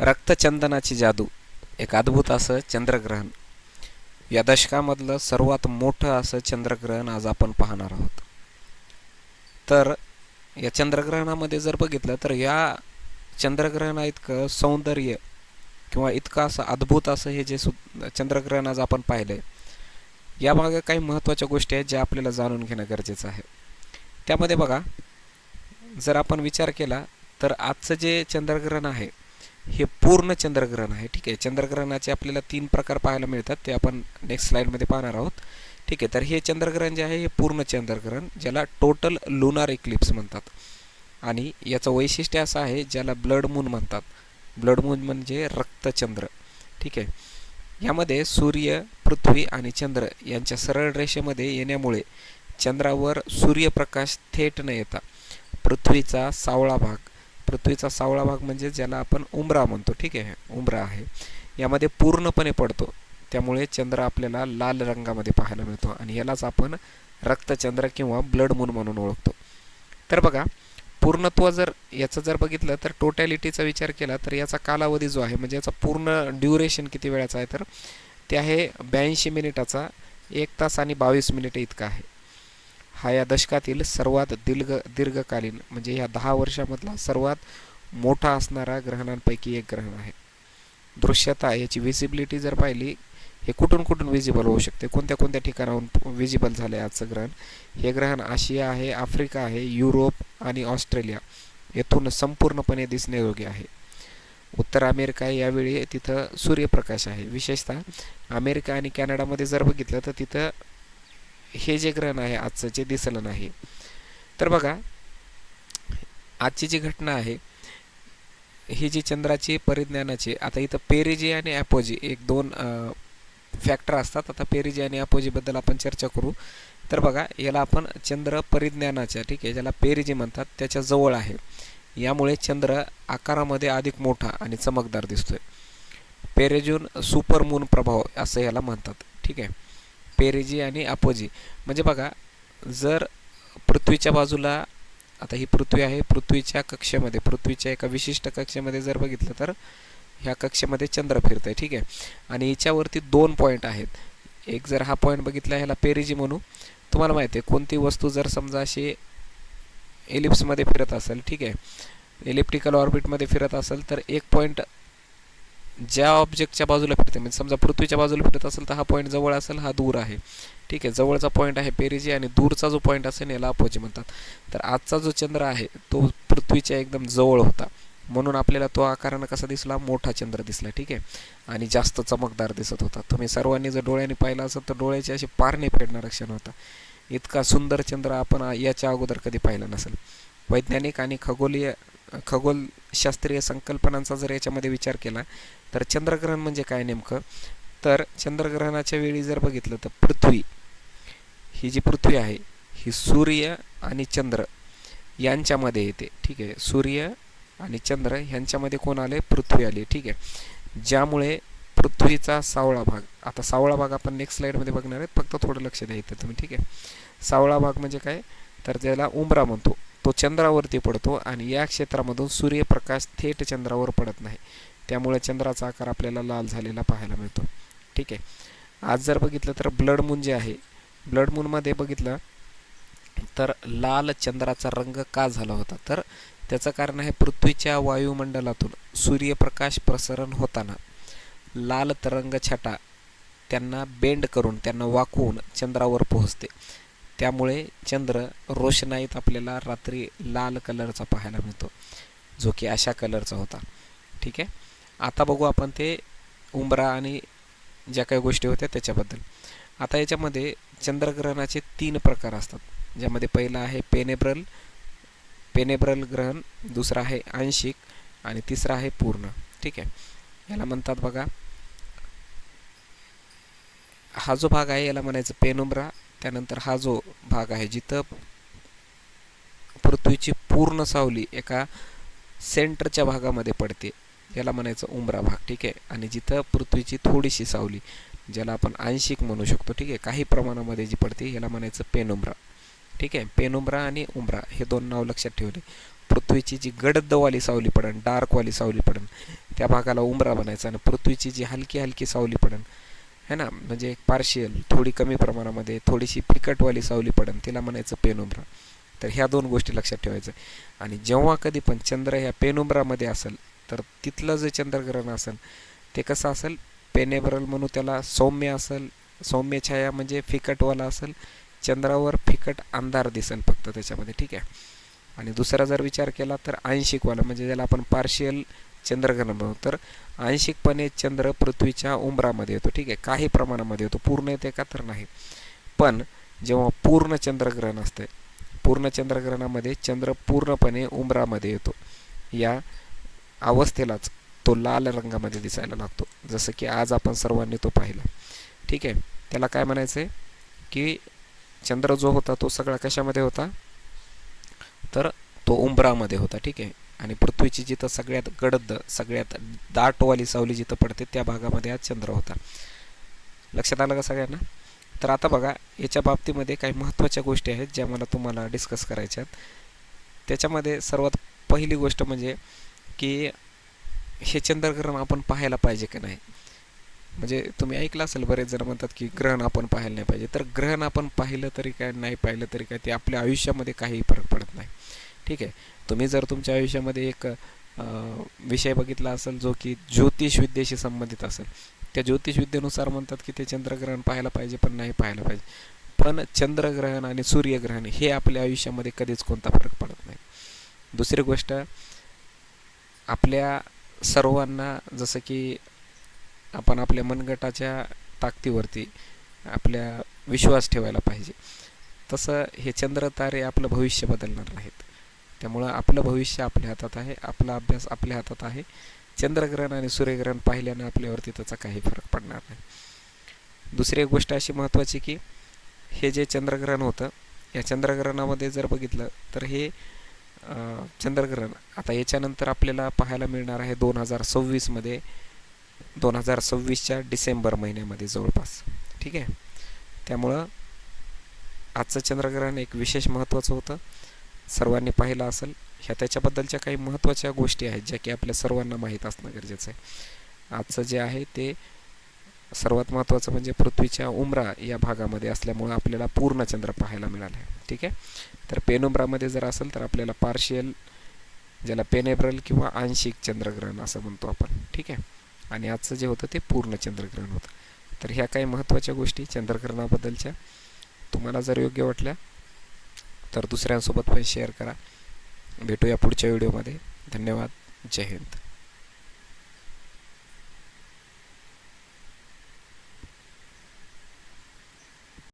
रक्तचंदनाची जादू एक अद्भुत असं चंद्रग्रहण. या दशकामधलं सर्वात मोठं असं चंद्रग्रहण आज आपण पाहणार आहोत. तर या चंद्रग्रहणामध्ये जर बघितलं तर या चंद्रग्रहणा इतकं सौंदर्य किंवा इतकं असं अद्भुत असं हे जे सु चंद्रग्रहण आज आपण पाहिलं आहे यामागे काही महत्त्वाच्या गोष्टी आहेत ज्या आपल्याला जाणून घेणं गरजेचं आहे. त्यामध्ये बघा जर आपण विचार केला तर आजचं जे चंद्रग्रहण आहे हे पूर्ण चंद्रग्रहण आहे ठीक आहे. चंद्रग्रहणाचे आपल्याला तीन प्रकार पाहायला मिळतात ते आपण नेक्स्ट स्लाईडमध्ये पाहणार आहोत. ठीक आहे तर हे चंद्रग्रहण जे आहे हे पूर्ण चंद्रग्रहण ज्याला टोटल लुनार इक्लिप्स म्हणतात. आणि याचं वैशिष्ट्य असं आहे ज्याला ब्लड मून म्हणतात. ब्लड मून म्हणजे रक्तचंद्र. ठीक आहे. यामध्ये सूर्य पृथ्वी आणि चंद्र यांच्या सरळ रेषेमध्ये येण्यामुळे चंद्रावर सूर्यप्रकाश थेट न येता पृथ्वीचा सावळा भाग पृथ्वीचा सावळा भाग म्हणजे ज्याला आपण उमरा म्हणतो ठीक आहे? उमरा आहे. यामध्ये पूर्णपणे पडतो. त्यामुळे चंद्र आपल्याला लाल रंगामध्ये पाहायला मिळतो आणि यालाच आपण रक्तचंद्र किंवा ब्लड मून म्हणून ओळखतो. तर बघा पूर्णत्व जर याचं जर बघितलं तर टोटॅलिटीचा विचार केला तर याचा कालावधी जो आहे म्हणजे याचा पूर्ण ड्युरेशन किती वेळाचा आहे तर ते आहे ब्याऐंशी मिनिटाचा. एक तास आणि बावीस मिनिटे इतका आहे. हा या दशकातील सर्वात दीर्घ दीर्घकालीन म्हणजे या दहा वर्षामधला सर्वात मोठा असणारा ग्रहणांपैकी एक ग्रहण आहे. दृश्यता याची विजिबिलिटी जर पाहिली हे कुठून कुठून विजिबल होऊ शकते? कोणत्या कोणत्या ठिकाणाहून विजिबल झालं आहे आजचं ग्रहण? हे ग्रहण आशिया आहे आफ्रिका आहे युरोप आणि ऑस्ट्रेलिया येथून संपूर्णपणे दिसण्यायोग्य आहे. उत्तर अमेरिका यावेळी तिथं सूर्यप्रकाश आहे. विशेषतः अमेरिका आणि कॅनडामध्ये जर बघितलं तर तिथं हे जे ग्रहण आहे आजचं जे दिसलं नाही. तर बघा आजची जी घटना आहे ही जी चंद्राची परिज्ञानाची आता इथं पेरिजी आणि ॲपोजी एक दोन फॅक्टर असतात. आता पेरिजी आणि ॲपोजीबद्दल आपण चर्चा करू. तर बघा याला आपण चंद्र परिज्ञानाच्या ठीक आहे ज्याला पेरिजी म्हणतात त्याच्याजवळ आहे. यामुळे चंद्र आकारामध्ये अधिक मोठा आणि चमकदार दिसतोय. पेरेजून सुपरमून प्रभाव असं याला म्हणतात ठीक आहे. पेरेजी आणि अपोजी. म्हणजे बघा जर पृथ्वीच्या बाजूला आता ही पृथ्वी आहे पृथ्वीच्या कक्षेमध्ये पृथ्वीच्या एका विशिष्ट कक्षेमध्ये जर बघितलं तर ह्या कक्षेमध्ये चंद्र फिरत आहे ठीक आहे? आणि याच्यावरती दोन पॉईंट आहेत. एक जर हा पॉईंट बघितला ह्याला पेरेजी म्हणू. तुम्हाला माहिती आहे कोणती वस्तू जर समजा अशी एलिप्समध्ये फिरत असेल ठीक आहे? इलेक्ट्रिकल ऑर्बिटमध्ये फिरत असेल तर एक पॉईंट ज्या ऑब्जेक्टच्या बाजूला फिरते म्हणजे समजा पृथ्वीच्या बाजूला फिरत असेल तर हा पॉईंट जवळ असेल हा दूर आहे. ठीक आहे जवळचा पॉईंट आहे पेरिजी आणि दूरचा जो पॉईंट असेल याला अपोजी म्हणतात. तर आजचा जो चंद्र आहे तो पृथ्वीच्या एकदम जवळ होता. म्हणून आपल्याला तो आकारानं कसा दिसला? मोठा चंद्र दिसला ठीक आहे. आणि जास्त चमकदार दिसत होता. तुम्ही सर्वांनी जर डोळ्याने पाहिला असेल तर डोळ्याचे असे पारणे फेडणारा क्षण होता. इतका सुंदर चंद्र आपण याच्या अगोदर कधी पाहिला नसेल. वैज्ञानिक आणि खगोलीय खगोलशास्त्रीय संकल्पनांचा जर याच्यामध्ये विचार केला तर चंद्रग्रहण म्हणजे काय नेमकं? तर चंद्रग्रहणाच्या वेळी जर बघितलं तर पृथ्वी ही जी पृथ्वी आहे ही सूर्य आणि चंद्र यांच्यामध्ये येते ठीक आहे? सूर्य आणि चंद्र ह्यांच्यामध्ये कोण आले पृथ्वी आली ठीक आहे? ज्यामुळे पृथ्वीचा सावळा भाग आता सावळा भाग आपण नेक्स्ट स्लाईडमध्ये बघणार आहे फक्त थोडं लक्ष द्यायचं तुम्ही ठीक आहे? सावळा भाग म्हणजे काय? तर त्याला उमरा म्हणतो तो चंद्रावरती पडतो आणि या क्षेत्रामधून सूर्यप्रकाश थेट चंद्रावर पडत नाही. त्यामुळे चंद्राचा आकार आपल्याला लाल झालेला पाहायला मिळतो. ठीक आहे. आज जर बघितलं तर ब्लड मून जे आहे ब्लड मूनमध्ये बघितलं तर लाल चंद्राचा रंग का झाला होता? तर त्याचं कारण आहे पृथ्वीच्या वायुमंडलातून सूर्यप्रकाश प्रसरण होताना लाल तरंग छटा त्यांना बेंड करून त्यांना वाकवून चंद्रावर पोहोचते. त्यामुळे चंद्र रोषणाईत आपल्याला रात्री लाल कलरचा पाहायला मिळतो जो की अशा कलरचा होता. ठीक आहे? आता बघू आपण ते उंबरा आणि ज्या काही गोष्टी होत्या त्याच्याबद्दल. आता याच्यामध्ये चंद्रग्रहणाचे तीन प्रकार असतात. ज्यामध्ये पहिला आहे पेनेब्रल पेनेब्रल ग्रहण दुसरा आहे आंशिक आणि तिसरा आहे पूर्ण. ठीक आहे? याला म्हणतात बघा हा जो भाग आहे याला म्हणायचं पेनुब्रा. त्यानंतर हा जो भाग आहे जिथं पृथ्वीची पूर्ण सावली एका सेंटरच्या भागामध्ये पडते. याला म्हणायचं उमरा भाग ठीक आहे? आणि जिथं पृथ्वीची थोडीशी सावली ज्याला आपण आंशिक म्हणू शकतो ठीक आहे? काही प्रमाणामध्ये जी पडते याला म्हणायचं पेनुम्रा ठीक आहे? पेनुम्रा आणि उमरा हे दोन नाव लक्षात ठेवले. पृथ्वीची जी गडदवाली सावली पडन डार्कवाली सावली पडन त्या भागाला उंबरा बनायचा आणि पृथ्वीची जी हलकी हलकी सावली पडन है ना? म्हणजे एक पार्शियल थोडी कमी प्रमाणामध्ये थोडीशी फिकटवाली सावली पडन तिला म्हणायचं पेनुंब्रा. तर ह्या दोन गोष्टी लक्षात ठेवायचं. आणि जेव्हा कधी पण चंद्र ह्या पेनुंब्रामध्ये असेल तर तिथलं जे चंद्रग्रहण असेल ते कसं असेल? पेनेबरल म्हणू त्याला सौम्य असेल सौम्य छाया म्हणजे फिकटवाला असेल चंद्रावर फिकट अंधार दिसेल फक्त त्याच्यामध्ये ठीक आहे? आणि दुसरा जर विचार केला तर आंशिकवाला म्हणजे ज्याला आपण पार्शियल चंद्रग्रहण म्हणू तर आंशिकपणे चंद्र पृथ्वीच्या उंबरामध्ये येतो ठीक आहे? काही प्रमाणामध्ये येतो पूर्ण येते का तर नाही. पण जेव्हा पूर्ण चंद्रग्रहण असते पूर्ण चंद्रग्रहणामध्ये चंद्र पूर्णपणे उंबरामध्ये येतो. या अवस्थेलाच तो लाल रंगामध्ये दिसायला लागतो. जसं की आज आपण सर्वांनी तो पाहिला. ठीक आहे. त्याला काय म्हणायचं आहे की चंद्र जो होता तो सगळा कशामध्ये होता? तर तो उंबरामध्ये होता. ठीक आहे. आणि पृथ्वीची जिथं सगळ्यात गडद सगळ्यात दाटवाली सावली जिथं पडते त्या भागामध्ये आज चंद्र होता. लक्षात आलं का सगळ्यांना? तर आता बघा याच्या बाबतीमध्ये काही महत्त्वाच्या गोष्टी आहेत ज्या मला तुम्हाला डिस्कस करायच्या आहेत. त्याच्यामध्ये सर्वात पहिली गोष्ट म्हणजे की हे चंद्रग्रहण आपण पाहायला पाहिजे की नाही? म्हणजे तुम्ही ऐकलं असेल बरेच जण म्हणतात की ग्रहण आपण पाहायला नाही पाहिजे. तर ग्रहण आपण पाहिलं तरी काय नाही पाहिलं तरी काय ते आपल्या आयुष्यामध्ये काही फरक पडत नाही. ठीक आहे. तुम्ही जर तुमच्या आयुष्यामध्ये एक विषय बघितला असेल जो की ज्योतिषविद्येशी संबंधित असेल. त्या ज्योतिषविद्येनुसार म्हणतात की ते चंद्रग्रहण पाहायला पाहिजे पण नाही पाहायला पाहिजे. पण चंद्रग्रहण आणि सूर्यग्रहण हे आपल्या आयुष्यामध्ये कधीच कोणता फरक पडत नाही. दुसरी गोष्ट आपल्या सर्वांना जसं की आपण आपल्या मनगटाच्या ताकदीवरती आपल्या विश्वास ठेवायला पाहिजे. तसं हे चंद्र तारे आपलं भविष्य बदलणार नाहीत. त्यामुळं आपलं भविष्य आपल्या हातात आहे आपला अभ्यास आपल्या हातात आहे. चंद्रग्रहण आणि सूर्यग्रहण पाहिल्यानं आपल्यावरती त्याचा काही फरक पडणार नाही. दुसरी एक गोष्ट अशी महत्त्वाची की हे जे चंद्रग्रहण होतं या चंद्रग्रहणामध्ये जर बघितलं तर हे चंद्रग्रहण. आता याच्यानंतर आपल्याला पाहायला मिळणार आहे दोन हजार सव्वीसमध्ये दोन हजार सव्वीसच्या डिसेंबर महिन्यामध्ये जवळपास. ठीक आहे? त्यामुळं आजचं चंद्रग्रहण एक विशेष महत्त्वाचं होतं. सर्वांनी पाहिलं असेल ह्या त्याच्याबद्दलच्या काही महत्त्वाच्या गोष्टी आहेत ज्या की आपल्या सर्वांना माहीत असणं गरजेचं आहे. आजचं जे आहे ते सर्वात महत्त्वाचं म्हणजे पृथ्वीच्या उमरा या भागामध्ये असल्यामुळं आपल्याला पूर्ण चंद्र पाहायला मिळालं आहे ठीक आहे? तर पेनुम्रामध्ये जर असेल तर आपल्याला पार्शियल ज्याला पेनेब्रल किंवा आंशिक चंद्रग्रहण असं म्हणतो आपण. ठीक आहे? आणि आजचं जे होतं ते पूर्ण चंद्रग्रहण होतं. तर ह्या काही महत्त्वाच्या गोष्टी चंद्रग्रहणाबद्दलच्या. तुम्हाला जर योग्य वाटल्या तर दुसऱ्यांसोबत पण शेअर करा. भेटूया पुढच्या व्हिडिओमध्ये धन्यवाद. जय हिंद.